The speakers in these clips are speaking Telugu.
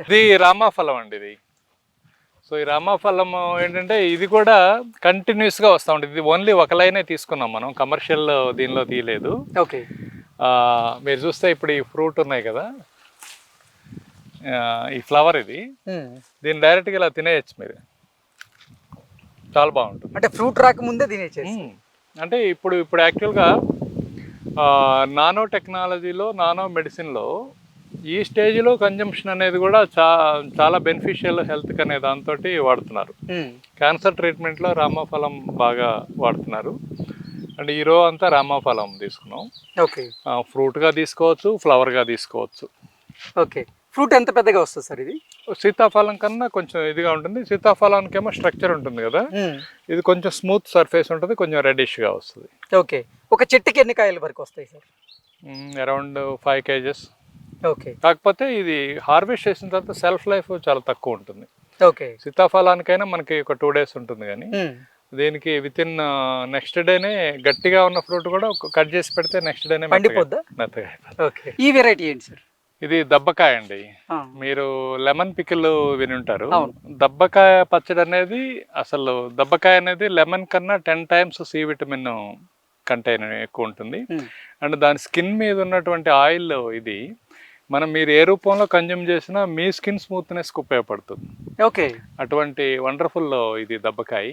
ఇది రామాఫలం అండి ఇది. సో ఈ రామాఫలం ఏంటంటే ఇది కూడా కంటిన్యూస్గా వస్తూ ఉంటుంది. ఇది ఓన్లీ ఒక లైనే తీసుకున్నాం మనం. కమర్షియల్ దీనిలో తీయలేదు. ఓకే. మీరు చూస్తే ఇప్పుడు ఈ ఫ్రూట్ ఉన్నాయి కదా. ఈ ఫ్లవర్ ఇది. దీన్ని డైరెక్ట్గా ఇలా తినేయచ్చు మీరు. చాలా బాగుంటుంది. అంటే ఫ్రూట్ రాకముందే మ్మ్. అంటే ఇప్పుడు ఇప్పుడు యాక్చువల్గా నానో టెక్నాలజీలో నానో మెడిసిన్లో ఈ స్టేజ్లో కన్జంప్షన్ అనేది కూడా చా చాలా బెనిఫిషియల్ హెల్త్కి అనే దాంతో వాడుతున్నారు. క్యాన్సర్ ట్రీట్మెంట్లో రామఫలం బాగా వాడుతున్నారు. అండ్ ఈ రో అంతా రామఫలం తీసుకున్నాం. ఓకే. ఫ్రూట్గా తీసుకోవచ్చు ఫ్లవర్గా తీసుకోవచ్చు. ఓకే. ఫ్రూట్ ఎంత పెద్దగా వస్తుంది సార్ ఇది? సీతాఫలం కన్నా కొంచెం ఇదిగా ఉంటుంది. సీతాఫలానికేమో స్ట్రక్చర్ ఉంటుంది కదా. ఇది కొంచెం స్మూత్ సర్ఫేస్ ఉంటుంది కొంచెం రెడిష్గా వస్తుంది. ఓకే. ఒక చెట్టుకి ఎన్ని కాయల వరకు వస్తాయి సార్? Around five kgs. కాకపోతే ఇది హార్వెస్ట్ చేసిన తర్వాత సెల్ఫ్ లైఫ్ చాలా తక్కువ ఉంటుంది. ఓకే. సీతాఫలానికైనా మనకి ఒక టూ డేస్ ఉంటుంది కానీ. దీనికి విత్ ఇన్ నెక్స్ట్ డేనే గట్టిగా ఉన్న ఫ్రూట్ కూడా కట్ చేసి పెడితే నెక్స్ట్ డేనే మెత్తగా ఈ వెరైటీ ఏంటి సార్? ఇది దబ్బకాయ అండి. మీరు లెమన్ పికిల్ విని ఉంటారు. అవును. దబ్బకాయ పచ్చడి అనేది అసలు దబ్బకాయ అనేది లెమన్ కన్నా ten times C vitamin contain ఎక్కువ ఉంటుంది. అండ్ దాని స్కిన్ మీద ఉన్నటువంటి ఆయిల్ ఇది మనం మీరు ఏ రూపంలో కన్జ్యూమ్ చేసినా మీ స్కిన్ స్మూత్నెస్కి ఉపయోగపడుతుంది. ఓకే. అటువంటి వండర్ఫుల్ ఇది దబ్బకాయ.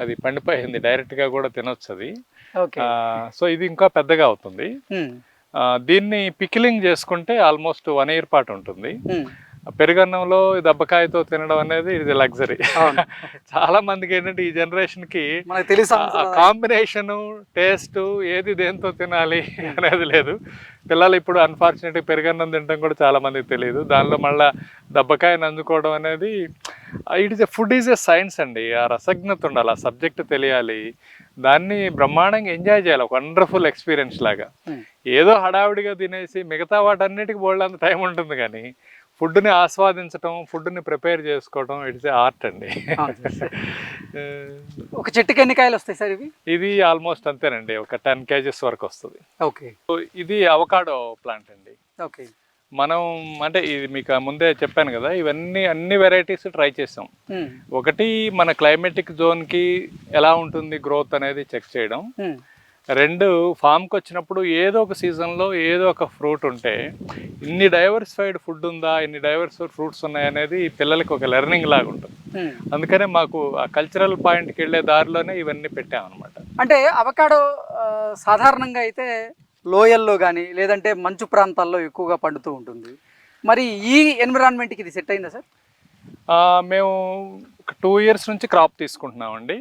అది పండిపోయింది డైరెక్ట్గా కూడా తినొచ్చు అది సో ఇది ఇంకా పెద్దగా అవుతుంది. దీన్ని పికిలింగ్ చేసుకుంటే ఆల్మోస్ట్ వన్ ఇయర్ పాటు ఉంటుంది. పెరుగన్నంలో దబ్బకాయతో తినడం అనేది ఇది లగ్జరీ. చాలా మందికి ఏంటంటే ఈ జనరేషన్కి కాంబినేషన్ టేస్ట్ ఏది దేంతో తినాలి అనేది లేదు. పిల్లలు ఇప్పుడు అన్ఫార్చునేట్ పెరుగన్నం తినడం కూడా చాలా మందికి తెలియదు. దానిలో మళ్ళా దబ్బకాయ నందుకోవడం అనేది it is a food is a science అండి. ఆ రసజ్ఞత ఉండాలి ఆ సబ్జెక్ట్ తెలియాలి. దాన్ని బ్రహ్మాండంగా ఎంజాయ్ చేయాలి ఒక వండర్ఫుల్ ఎక్స్పీరియన్స్ లాగా. ఏదో హడావుడిగా తినేసి మిగతా వాటన్నిటికి బోల్డంత టైం ఉంటుంది కానీ ఫుడ్ని ఆస్వాదించడం ఫుడ్ని ప్రిపేర్ చేసుకోవడం ఇట్స్ ఏ ఆర్ట్ అండి. ఒక చెట్టుకి ఎన్ని కాయలు వస్తాయి సార్ ఇవి? ఇది ఆల్మోస్ట్ అంతేనండి. ఒక టెన్ కేజెస్ వరకు వస్తుంది. ఓకే. ఇది అవకాడో ప్లాంట్ అండి. ఓకే. మనం అంటే ఇది మీకు ముందే చెప్పాను కదా ఇవన్నీ అన్ని వెరైటీస్ ట్రై చేసాం. ఒకటి మన క్లైమేటిక్ జోన్కి ఎలా ఉంటుంది గ్రోత్ అనేది చెక్ చేయడం. రెండు ఫామ్కి వచ్చినప్పుడు ఏదో ఒక సీజన్లో ఏదో ఒక ఫ్రూట్ ఉంటే ఇన్ని డైవర్సిఫైడ్ ఫుడ్ ఉందా ఇన్ని డైవర్సిఫైడ్ ఫ్రూట్స్ ఉన్నాయనేది పిల్లలకి ఒక లెర్నింగ్ లాగా ఉంటుంది. అందుకనే మాకు ఆ కల్చరల్ పాయింట్కి వెళ్ళే దారిలోనే ఇవన్నీ పెట్టామన్నమాట అంటే అవకాడో సాధారణంగా అయితే లోయల్లో కానీ లేదంటే మంచు ప్రాంతాల్లో ఎక్కువగా పండుతూ ఉంటుంది. మరి ఈ ఎన్విరాన్మెంట్కి ఇది సెట్ అయిందా సార్? మేము టూ ఇయర్స్ నుంచి క్రాప్ తీసుకుంటున్నామండి.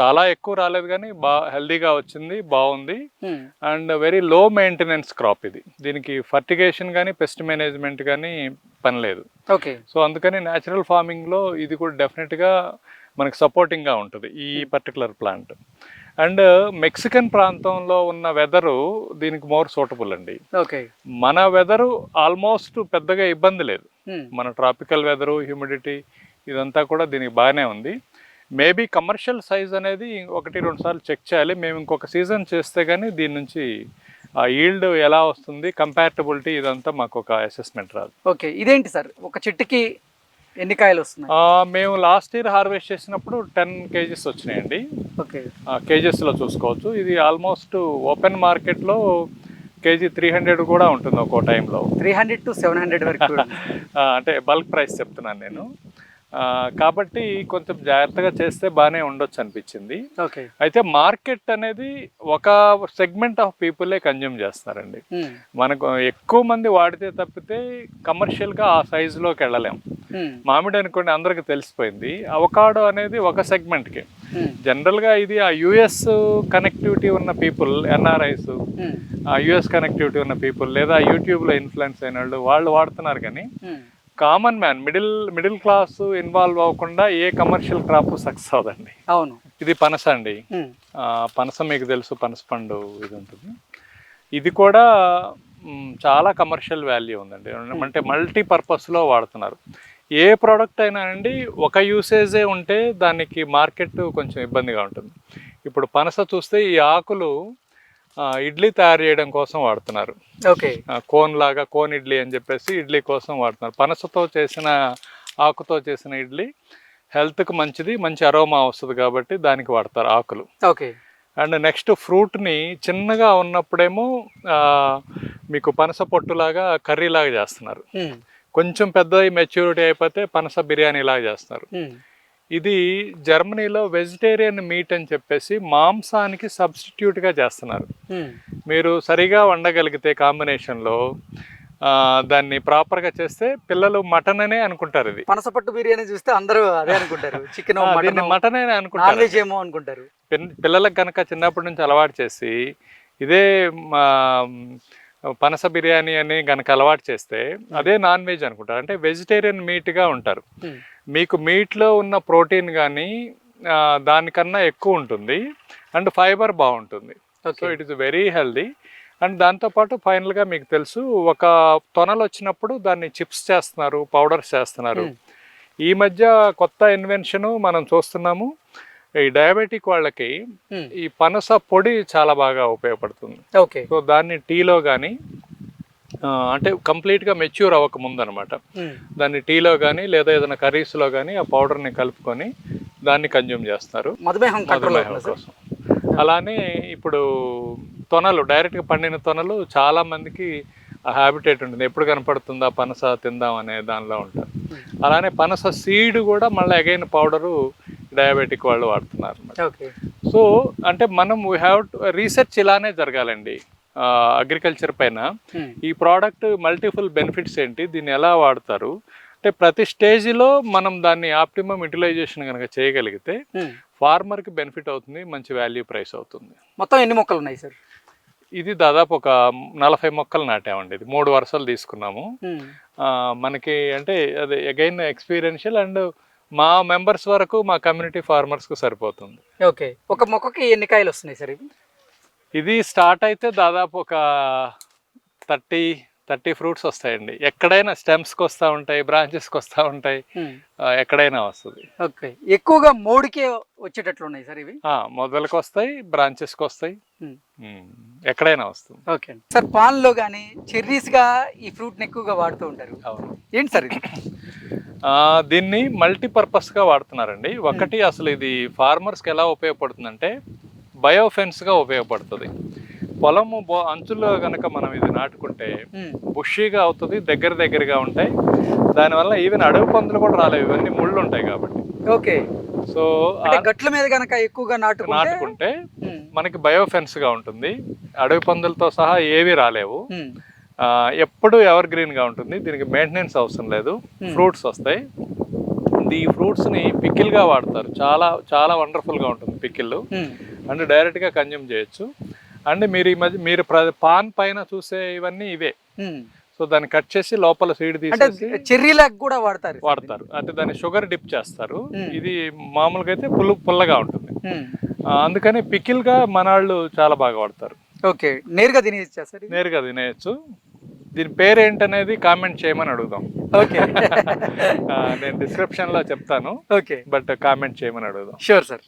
చాలా ఎక్కువ రాలేదు కానీ బా హెల్దీగా వచ్చింది బాగుంది. మ్మ్. And very low maintenance crop ఇది. దీనికి ఫర్టిగేషన్ కానీ పెస్ట్ మేనేజ్మెంట్ కానీ పని లేదు. ఓకే. సో అందుకని న్యాచురల్ ఫార్మింగ్లో ఇది కూడా డెఫినెట్గా మనకు సపోర్టింగ్గా ఉంటుంది ఈ పర్టికులర్ ప్లాంట్. అండ్ మెక్సికన్ ప్రాంతంలో ఉన్న వెదరు దీనికి మోర్ సూటబుల్ అండి. ఓకే. మన వెదరు ఆల్మోస్ట్ పెద్దగా ఇబ్బంది లేదు. మ్మ్. మన ట్రాపికల్ వెదరు హ్యూమిడిటీ ఇదంతా కూడా దీనికి బాగానే ఉంది. మేబీ కమర్షియల్ సైజ్ అనేది ఒకటి రెండు సార్లు చెక్ చేయాలి. మేము ఇంకొక సీజన్ చేస్తే కానీ దీని నుంచి ఆ ఈల్డ్ ఎలా వస్తుంది కంపాటబిలిటీ ఇదంతా మాకు ఒక అసెస్మెంట్ రాదు. ఓకే ఇదేంటి సార్? ఒక చెట్టుకి ఎన్ని కాయలు వస్తున్నాయి? మేము లాస్ట్ ఇయర్ హార్వెస్ట్ చేసినప్పుడు టెన్ కేజీస్ వచ్చినాయండి. ఓకే. కేజెస్లో చూసుకోవచ్చు. ఇది ఆల్మోస్ట్ ఓపెన్ మార్కెట్లో కేజీ త్రీ హండ్రెడ్ కూడా ఉంటుంది ఒక్కో టైంలో. Three hundred to seven hundred వరకు. అంటే బల్క్ ప్రైస్ చెప్తున్నాను నేను. కాబట్టి కొంచెం జాగ్రత్తగా చేస్తే బాగానే ఉండొచ్చు అనిపించింది ఓకే అయితే మార్కెట్ అనేది ఒక సెగ్మెంట్ ఆఫ్ పీపులే కన్జ్యూమ్ చేస్తున్నారండి మ్మ్. మనకు ఎక్కువ మంది వాడితే తప్పితే కమర్షియల్గా ఆ సైజులోకి వెళ్ళలేం మ్మ్. మామిడి అనుకోండి అందరికి తెలిసిపోయింది అవకాడో అనేది ఒక సెగ్మెంట్కి. జనరల్గా ఇది ఆ యుఎస్ కనెక్టివిటీ ఉన్న పీపుల్ ఎన్ఆర్ఐస్. ఆ యుఎస్ కనెక్టివిటీ ఉన్న పీపుల్ లేదా యూట్యూబ్లో ఇన్ఫ్లుయెన్స్ అయిన వాళ్ళు వాళ్ళు వాడుతున్నారు కానీ. Common man middle middle class involve అవ్వకుండా ఏ కమర్షియల్ క్రాప్ సక్సెస్ అవదండి అవును. ఇది పనస అండి. పనస మీకు తెలుసు పనస పండు ఇది ఉంటుంది. ఇది కూడా చాలా కమర్షియల్ వాల్యూ ఉందండి. అంటే మల్టీ పర్పస్లో వాడుతున్నారు. ఏ ప్రోడక్ట్ అయినా అండి ఒక యూసేజే ఉంటే దానికి మార్కెట్ కొంచెం ఇబ్బందిగా ఉంటుంది. ఇప్పుడు పనస చూస్తే ఈ ఆకులు ఇడ్లీ తయారు చేయడం కోసం వాడుతున్నారు. ఓకే. కోన్ లాగా కోన్ ఇడ్లీ అని చెప్పేసి ఇడ్లీ కోసం వాడుతున్నారు. పనసతో చేసిన ఆకుతో చేసిన ఇడ్లీ హెల్త్కి మంచిది మంచి అరోమా వస్తుంది కాబట్టి దానికి వాడతారు ఆకులు. ఓకే. అండ్ నెక్స్ట్ ఫ్రూట్ని చిన్నగా ఉన్నప్పుడేమో మీకు పనస పొట్టులాగా కర్రీలాగా చేస్తున్నారు. కొంచెం పెద్ద మెచ్యూరిటీ అయిపోతే పనస బిర్యానీ లాగా చేస్తున్నారు ఇది జర్మనీలో వెజిటేరియన్ మీట్ అని చెప్పేసి మాంసానికి సబ్స్టిట్యూట్గా చేస్తున్నారు. మీరు సరిగా వండగలిగితే కాంబినేషన్లో దాన్ని ప్రాపర్గా చేస్తే పిల్లలు మటన్ అనే అనుకుంటారు ఇది. పనసపట్టు బిర్యానీ చూస్తే అందరూ అదే అనుకుంటారు. చికెన్ మటన్ అనే అనుకుంటారు. ఏమో అనుకుంటారు. పిల్లలకు కనుక చిన్నప్పటి నుంచి అలవాటు చేసి ఇదే పనస బిర్యానీ అని కనుక అలవాటు చేస్తే అదే నాన్ వెజ్ అనుకుంటారు. అంటే వెజిటేరియన్ మీట్గా ఉంటారు. మీకు మీట్లో ఉన్న ప్రోటీన్ కానీ దానికన్నా ఎక్కువ ఉంటుంది. అండ్ ఫైబర్ బాగుంటుంది. So it is very healthy. And దాంతోపాటు ఫైనల్గా మీకు తెలుసు ఒక తొనలు వచ్చినప్పుడు దాన్ని చిప్స్ చేస్తున్నారు పౌడర్స్ చేస్తున్నారు. ఈ మధ్య కొత్త ఇన్వెన్షన్ మనం చూస్తున్నాము. ఈ డయాబెటిక్ వాళ్ళకి ఈ పనస పొడి చాలా బాగా ఉపయోగపడుతుంది. ఓకే. సో దాన్ని టీలో కానీ అంటే కంప్లీట్గా మెచ్యూర్ అవ్వక ముందు అనమాట ఉమ్, దాన్ని టీలో కానీ లేదా ఏదైనా కర్రీస్లో కానీ ఆ పౌడర్ని కలుపుకొని దాన్ని కన్జ్యూమ్ చేస్తున్నారు మధుమేహం మధుమేహం కోసం. అలానే ఇప్పుడు తొనలు డైరెక్ట్గా పండిన తొనలు చాలా మందికి ఆ హ్యాబిటేట్ ఉంటుంది. ఎప్పుడు కనపడుతుందా పనస తిందాం అనే దానిలో ఉంటారు. అలానే పనస సీడ్ కూడా మళ్ళీ అగైన్ పౌడరు డయాబెటిక్ వాళ్ళు వాడుతున్నారు సో అంటే మనం వీ హ్యావ్ రీసెర్చ్ ఇలానే జరగాలండి. అగ్రికల్చర్ పైన. ఈ ప్రోడక్ట్ మల్టిపుల్ బెనిఫిట్స్ ఏంటి? దీన్ని ఎలా వాడతారు? అంటే ప్రతి స్టేజ్లో మనం దాన్ని ఆప్టిమమ్ యూటిలైజేషన్ కనుక చేయగలిగితే. ఫార్మర్కి బెనిఫిట్ అవుతుంది మంచి వాల్యూ ప్రైస్ అవుతుంది. మొత్తం ఎన్ని మొక్కలు ఉన్నాయి సార్? ఇది దాదాపు ఒక నలభై మొక్కలు నాటామండి. ఇది మూడు వరుసలు తీసుకున్నాము. మనకి అంటే అది అగైన్ ఎక్స్పీరియన్షియల్ అండ్ మా మెంబర్స్ వరకు మా కమ్యూనిటీ ఫార్మర్స్కు సరిపోతుంది. ఓకే. ఒక మొక్కకి ఎన్ని కాయలు వస్తున్నాయి సార్ ఇవి? ఇది స్టార్ట్ అయితే దాదాపు ఒక థర్టీ థర్టీ ఫ్రూట్స్ వస్తాయండి. ఎక్కడైనా స్టెమ్స్కి వస్తూ ఉంటాయి బ్రాంచెస్కి వస్తూ ఉంటాయి ఎక్కడైనా వస్తుంది. ఓకే. ఎక్కువగా మోడికే వచ్చేటట్లు ఉన్నాయి సార్ ఇవి? మొదలకు వస్తాయి బ్రాంచెస్కి వస్తాయి. ఎక్కడైనా వస్తుంది. ఓకే సార్ పాన్లో కానీ చెర్రీస్గా ఈ ఫ్రూట్ని ఎక్కువగా వాడుతూ ఉంటారు. అవును. ఏంటి సార్ ఇది? దీన్ని మల్టీపర్పస్గా వాడుతున్నారండి. ఒకటి అసలు ఇది ఫార్మర్స్కి ఎలా ఉపయోగపడుతుందంటే బయోఫెన్స్గా ఉపయోగపడుతుంది. పొలము బో అంచుల్లో కనుక మనం ఇది నాటుకుంటే బుషీగా అవుతుంది దగ్గర దగ్గరగా ఉంటాయి. దానివల్ల ఈవెన్ అడవి పందులు కూడా రాలేవు. ఇవన్నీ ముళ్ళు ఉంటాయి కాబట్టి. ఓకే. సో గట్ల మీద కనుక ఎక్కువగా నాటుకుంటే నాటుకుంటే మనకి బయోఫెన్స్గా ఉంటుంది. అడవి పందులతో సహా ఏవి రాలేవు. ఎప్పుడు ఎవర్ గ్రీన్గా ఉంటుంది. దీనికి మెయింటెనెన్స్ అవసరం లేదు. ఫ్రూట్స్ వస్తాయి. ఈ ఫ్రూట్స్ని పికిల్గా వాడతారు. చాలా చాలా వండర్ఫుల్గా ఉంటుంది పికిల్ అండ్ డైరెక్ట్గా కన్జ్యూమ్ చేయొచ్చు. అండ్ మీరు ఈ మధ్య మీరు పాన్ పైన చూసే ఇవన్నీ ఇవే. సో దాన్ని కట్ చేసి లోపల సీడ్ అంటే చెర్రీలాగా కూడా వాడతారు వాడతారు. అంటే దాన్ని షుగర్ డిప్ చేస్తారు. ఇది మామూలుగా అయితే పుల్ల పుల్లగా ఉంటుంది. అందుకని పికిల్గా మనాళ్ళు చాలా బాగా వాడతారు. ఓకే. నేరుగా తినేయచ్చా సార్? నేరుగా తినేయచ్చు. దీని పేరు ఏంటనేది కామెంట్ చేయమని అడుగుదాం. ఓకే. నేను డిస్క్రిప్షన్లో చెప్తాను. ఓకే. బట్ కామెంట్ చేయమని అడుగుదాం. Sure sir